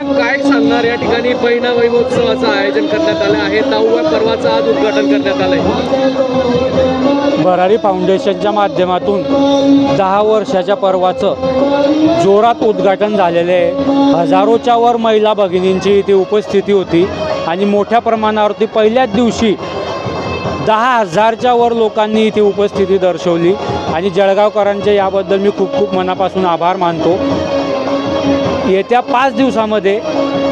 काय सांगणार? या ठिकाणी पहिला वैभवोत्सवाचं आयोजन करण्यात आलं आहे. नवव्या पर्वाचं आज उद्घाटन करण्यात आलंय. भरारी फाउंडेशनच्या माध्यमातून दहा वर्षाच्या पर्वाचं जोरात उद्घाटन झालेलं आहे. हजारोच्या वर महिला भगिनींची इथे उपस्थिती होती आणि मोठ्या प्रमाणावरती पहिल्याच दिवशी दहा हजारच्या वर लोकांनी इथे उपस्थिती दर्शवली. आणि जळगावकरांचे याबद्दल मी खूप खूप मनापासून आभार मानतो. येत्या पाच दिवसामध्ये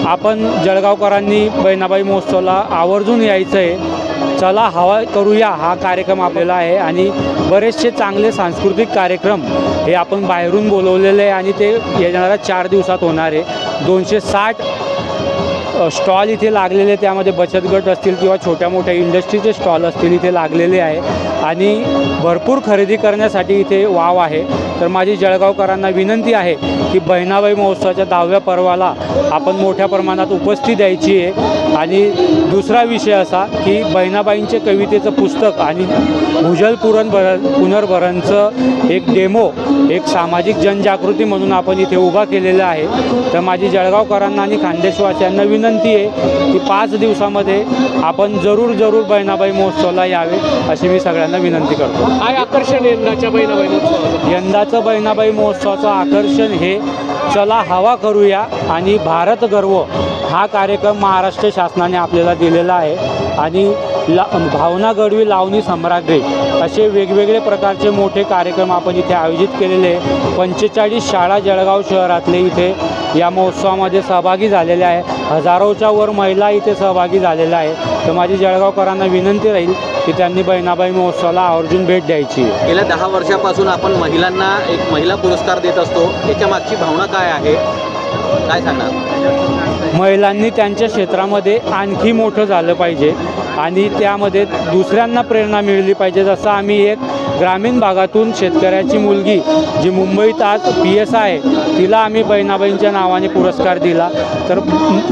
आपण जळगावकरांनी बहिणाबाई महोत्सवला आवर्जून यायचं आहे. चला हवा करूया हा कार्यक्रम आपल्याला आहे आणि बरेचसे चांगले सांस्कृतिक कार्यक्रम हे आपण बाहेरून बोलवलेले आहे आणि ते येणाऱ्या चार दिवसात होणार आहे. दोनशे साठ स्टॉल इथे लागलेले त्यामध्ये बचत गट असतील किंवा छोट्या मोठ्या इंडस्ट्रीचे स्टॉल असतील इथे लागलेले आहे. आणि भरपूर खरेदी करण्यासाठी इथे वाव आहे. तर माझी जळगावकरांना विनंती आहे की बहिणाबाई महोत्सवाच्या दहाव्या पर्वाला आपण मोठ्या प्रमाणात उपस्थिती द्यायची आहे. आणि दुसरा विषय असा की बहिणाबाईंचे कवितेचं पुस्तक आणि भुजल पुरण भर पुनर्भरणचं एक डेमो एक सामाजिक जनजागृती म्हणून आपण इथे उभा केलेला आहे. तर माझी जळगावकरांना आणि खानदेशवासियांना विनंती आहे की पाच दिवसामध्ये आपण जरूर जरूर बहिणाबाई महोत्सवाला यावे अशी मी सगळ्यांना विनंती करतो. काय आकर्षण यंदाच्या बहिणाबाई महोत्सवाचं? यंदाचं बहिणाबाई महोत्सवाचं आकर्षण हे चला हवा करूया आणि भारत गर्व हा कार्यक्रम महाराष्ट्र शासनाने आपल्याला दिलेला आहे. आणि ला भावना गडवी लावणी सम्राग्री असे वेगवेगळे प्रकारचे मोठे कार्यक्रम आपण इथे आयोजित केलेले आहे. पंचेचाळीस शाळा जळगाव शहरातले इथे या महोत्सवामध्ये सहभागी झालेले आहे. हजारोच्या वर महिला इथे सहभागी झालेल्या आहे तर माझी जळगावकरांना विनंती राहील की त्यांनी बहिणाबाई महोत्सवाला आवर्जून भेट द्यायची. गेल्या दहा वर्षापासून आपण महिलांना एक महिला पुरस्कार देत असतो. याच्या मागची भावना काय आहे? काय सांगणार? महिलांनी त्यांच्या क्षेत्रामध्ये आणखी मोठं झालं पाहिजे आणि त्यामध्ये दुसऱ्यांना प्रेरणा मिळली पाहिजे जसं आम्ही एक ग्रामीण भागातून शेतकऱ्याची मुलगी जी मुंबईत आज पी एस आहे तिला आम्ही बहिणाबाईंच्या नावाने पुरस्कार दिला. तर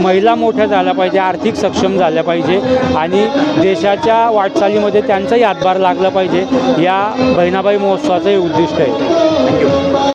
महिला मोठ्या झाल्या पाहिजे आर्थिक सक्षम झाल्या पाहिजे आणि देशाच्या वाटचालीमध्ये त्यांचाही हातभार लागला पाहिजे या बहिणाबाई महोत्सवाचं हे उद्दिष्ट आहे. थँक्यू